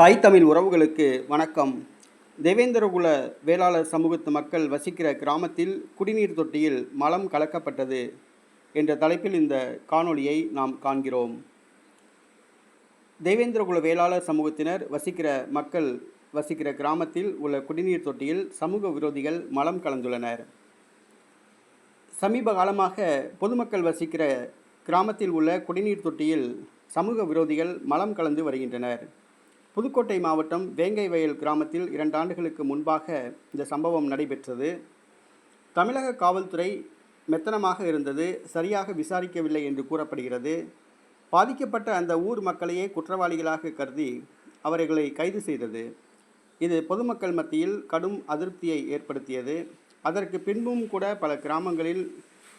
தாய் தமிழ் உறவுகளுக்கு வணக்கம். தேவேந்திரகுல வேளாளர் சமூகத்து மக்கள் வசிக்கிற கிராமத்தில் குடிநீர் தொட்டியில் மலம் கலக்கப்பட்டது என்ற தலைப்பில் இந்த காணொளியை நாம் காண்கிறோம். தேவேந்திரகுல வேளாளர் சமூகத்தினர் வசிக்கிற மக்கள் வசிக்கிற கிராமத்தில் உள்ள குடிநீர் தொட்டியில் சமூக விரோதிகள் மலம் கலந்துள்ளனர். சமீப காலமாக பொதுமக்கள் வசிக்கிற கிராமத்தில் உள்ள குடிநீர் தொட்டியில் சமூக விரோதிகள் மலம் கலந்து வருகின்றனர். புதுக்கோட்டை மாவட்டம் வேங்கை வயல் கிராமத்தில் இரண்டு ஆண்டுகளுக்கு முன்பாக இந்த சம்பவம் நடைபெற்றது. தமிழக காவல்துறை மெத்தனமாக இருந்தது சரியாக விசாரிக்கவில்லை என்று கூறப்படுகிறது. பாதிக்கப்பட்ட அந்த ஊர் மக்களையே குற்றவாளிகளாக கருதி அவர்களை கைது செய்தது. இது பொதுமக்கள் மத்தியில் கடும் அதிருப்தியை ஏற்படுத்தியது. அதற்கு பின்பும் கூட பல கிராமங்களில்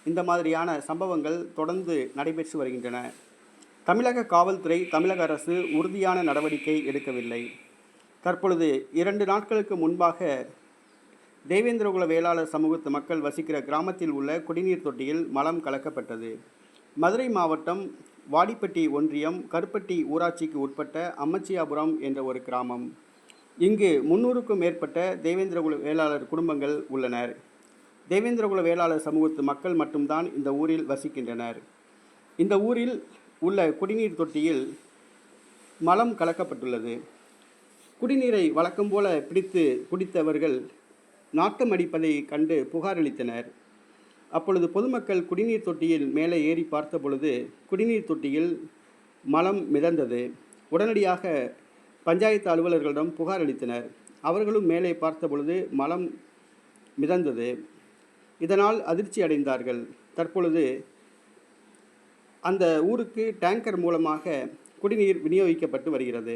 இந்த மாதிரியான சம்பவங்கள் தொடர்ந்து நடைபெற்று வருகின்றன. தமிழக காவல்துறை தமிழக அரசு உறுதியான நடவடிக்கை எடுக்கவில்லை. தற்பொழுது இரண்டு நாட்களுக்கு முன்பாக தேவேந்திரகுல வேளாளர் சமூகத்து மக்கள் வசிக்கிற கிராமத்தில் உள்ள குடிநீர் தொட்டியில் மலம் கலக்கப்பட்டது. மதுரை மாவட்டம் வாடிப்பட்டி ஒன்றியம் கருப்பட்டி ஊராட்சிக்கு உட்பட்ட அம்மச்சியாபுரம் என்ற ஒரு கிராமம். இங்கு முன்னூறுக்கும் மேற்பட்ட தேவேந்திரகுல வேளாளர் குடும்பங்கள் உள்ளனர். தேவேந்திரகுல வேளாளர் சமூகத்து மக்கள் மட்டும்தான் இந்த ஊரில் வசிக்கின்றனர். இந்த ஊரில் உள்ள குடிநீர் தொட்டியில் மலம் கலக்கப்பட்டுள்ளது. குடிநீரை வழக்கம் போல பிடித்து குடித்தவர்கள் நாட்டம் அடிப்பதை கண்டு புகாரளித்தனர். அப்பொழுது பொதுமக்கள் குடிநீர் தொட்டியில் மேலே ஏறி பார்த்த பொழுது குடிநீர் தொட்டியில் மலம் மிதந்தது. உடனடியாக பஞ்சாயத்து அலுவலர்களிடம் புகார் அளித்தனர் அவர்களும் மேலே பார்த்த பொழுது மலம் மிதந்தது. இதனால் அதிர்ச்சி அடைந்தார்கள் தற்பொழுது அந்த ஊருக்கு டேங்கர் மூலமாக குடிநீர் விநியோகிக்கப்பட்டு வருகிறது.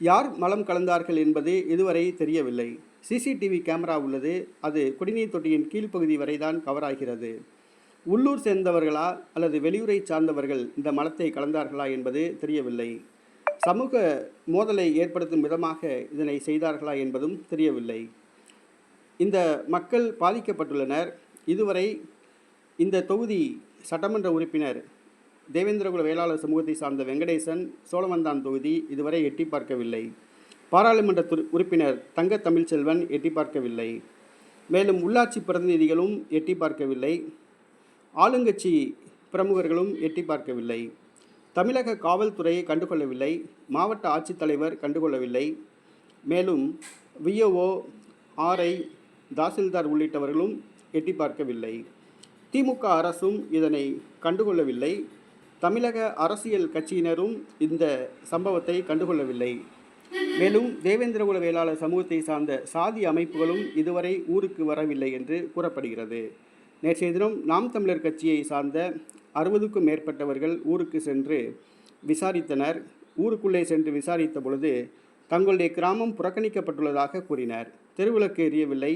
யார் மலம் கலந்தார்கள் என்பது இதுவரை தெரியவில்லை. சிசிடிவி கேமரா உள்ளது. அது குடிநீர் தொட்டியின் கீழ்ப்பகுதி வரைதான் கவர் ஆகிறது. உள்ளூர் சேர்ந்தவர்களா அல்லது வெளியூரை சார்ந்தவர்கள் இந்த மலத்தை கலந்தார்களா என்பது தெரியவில்லை. சமூக மோதலை ஏற்படுத்தும் விதமாக இதனை செய்தார்களா என்பதும் தெரியவில்லை. இந்த மக்கள் பாதிக்கப்பட்டுள்ளனர். இதுவரை இந்த தொகுதி சட்டமன்ற உறுப்பினர் தேவேந்திரகுல வேளாளர் சமூகத்தை சார்ந்த வெங்கடேசன் சோழவந்தான் தொகுதி இதுவரை எட்டி பார்க்கவில்லை. பாராளுமன்ற துரு உறுப்பினர் தங்க தமிழ்ச்செல்வன் எட்டி பார்க்கவில்லை. மேலும் உள்ளாட்சி பிரதிநிதிகளும் எட்டி பார்க்கவில்லை. ஆளுங்கட்சி பிரமுகர்களும் எட்டி பார்க்கவில்லை. தமிழக காவல்துறையை கண்டுகொள்ளவில்லை. மாவட்ட ஆட்சித்தலைவர் கண்டுகொள்ளவில்லை. மேலும் விஓஓ ஆர்ஐ தாசில்தார் உள்ளிட்டவர்களும் எட்டி பார்க்கவில்லை. திமுக அரசும் இதனை கண்டுகொள்ளவில்லை. தமிழக அரசியல் கட்சியினரும் இந்த சம்பவத்தை கண்டுகொள்ளவில்லை. மேலும் தேவேந்திரகுல வேளாளர் சமூகத்தை சார்ந்த சாதி அமைப்புகளும் இதுவரை ஊருக்கு வரவில்லை என்று கூறப்படுகிறது. நேற்றைய தினம் நாம் தமிழர் கட்சியை சார்ந்த அறுபதுக்கும் மேற்பட்டவர்கள் ஊருக்கு சென்று விசாரித்தனர். ஊருக்குள்ளே சென்று விசாரித்த பொழுது தங்களுடைய கிராமம் புறக்கணிக்கப்பட்டுள்ளதாக கூறினர். தெருவிளக்கு எரியவில்லை.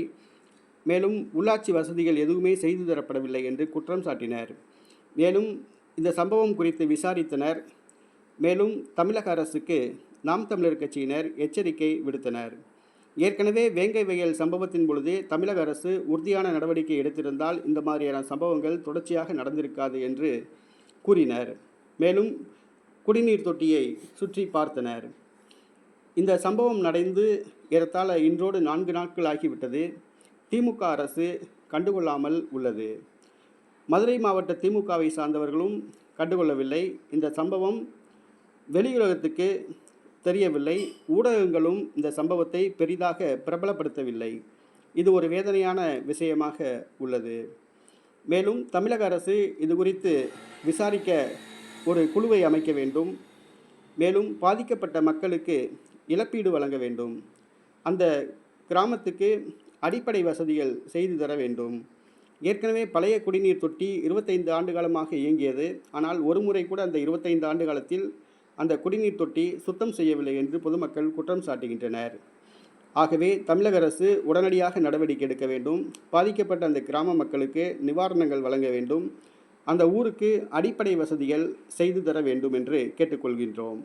மேலும் உள்ளாட்சி வசதிகள் எதுவுமே செய்து தரப்படவில்லை என்று குற்றம் சாட்டினர். மேலும் இந்த சம்பவம் குறித்து விசாரித்தனர். மேலும் தமிழக அரசுக்கு நாம் தமிழர் கட்சியினர் எச்சரிக்கை விடுத்தனர். ஏற்கனவே வேங்கை வயல் சம்பவத்தின் பொழுது தமிழக அரசு உறுதியான நடவடிக்கை எடுத்திருந்தால் இந்த மாதிரியான சம்பவங்கள் தொடர்ச்சியாக நடந்திருக்காது என்று கூறினர். மேலும் குடிநீர் தொட்டியை சுற்றி பார்த்தனர். இந்த சம்பவம் நடந்து ஏறத்தாழ இன்றோடு நான்கு நாட்கள் ஆகிவிட்டது. திமுக அரசு கண்டுகொள்ளாமல் உள்ளது. மதுரை மாவட்ட திமுகவை சார்ந்தவர்களும் கண்டுகொள்ளவில்லை. இந்த சம்பவம் வெளியுலகத்துக்கு தெரியவில்லை. ஊடகங்களும் இந்த சம்பவத்தை பெரிதாக பிரபலப்படுத்தவில்லை. இது ஒரு வேதனையான விஷயமாக உள்ளது. மேலும் தமிழக அரசு இது குறித்து விசாரிக்க ஒரு குழுவை அமைக்க வேண்டும். மேலும் பாதிக்கப்பட்ட மக்களுக்கு இழப்பீடு வழங்க வேண்டும். அந்த கிராமத்துக்கு அடிப்படை வசதிகள் செய்து தர வேண்டும். ஏற்கனவே பழைய குடிநீர் தொட்டி இருபத்தைந்து ஆண்டு காலமாக இயங்கியது. ஆனால் ஒரு முறை கூட அந்த இருபத்தைந்து ஆண்டு காலத்தில் அந்த குடிநீர் தொட்டி சுத்தம் செய்யவில்லை என்று பொதுமக்கள் குற்றம் சாட்டுகின்றனர். ஆகவே தமிழக அரசு உடனடியாக நடவடிக்கை எடுக்க வேண்டும். பாதிக்கப்பட்ட அந்த கிராம மக்களுக்கு நிவாரணங்கள் வழங்க வேண்டும். அந்த ஊருக்கு அடிப்படை வசதிகள் செய்து தர வேண்டும் என்று கேட்டுக்கொள்கின்றோம்.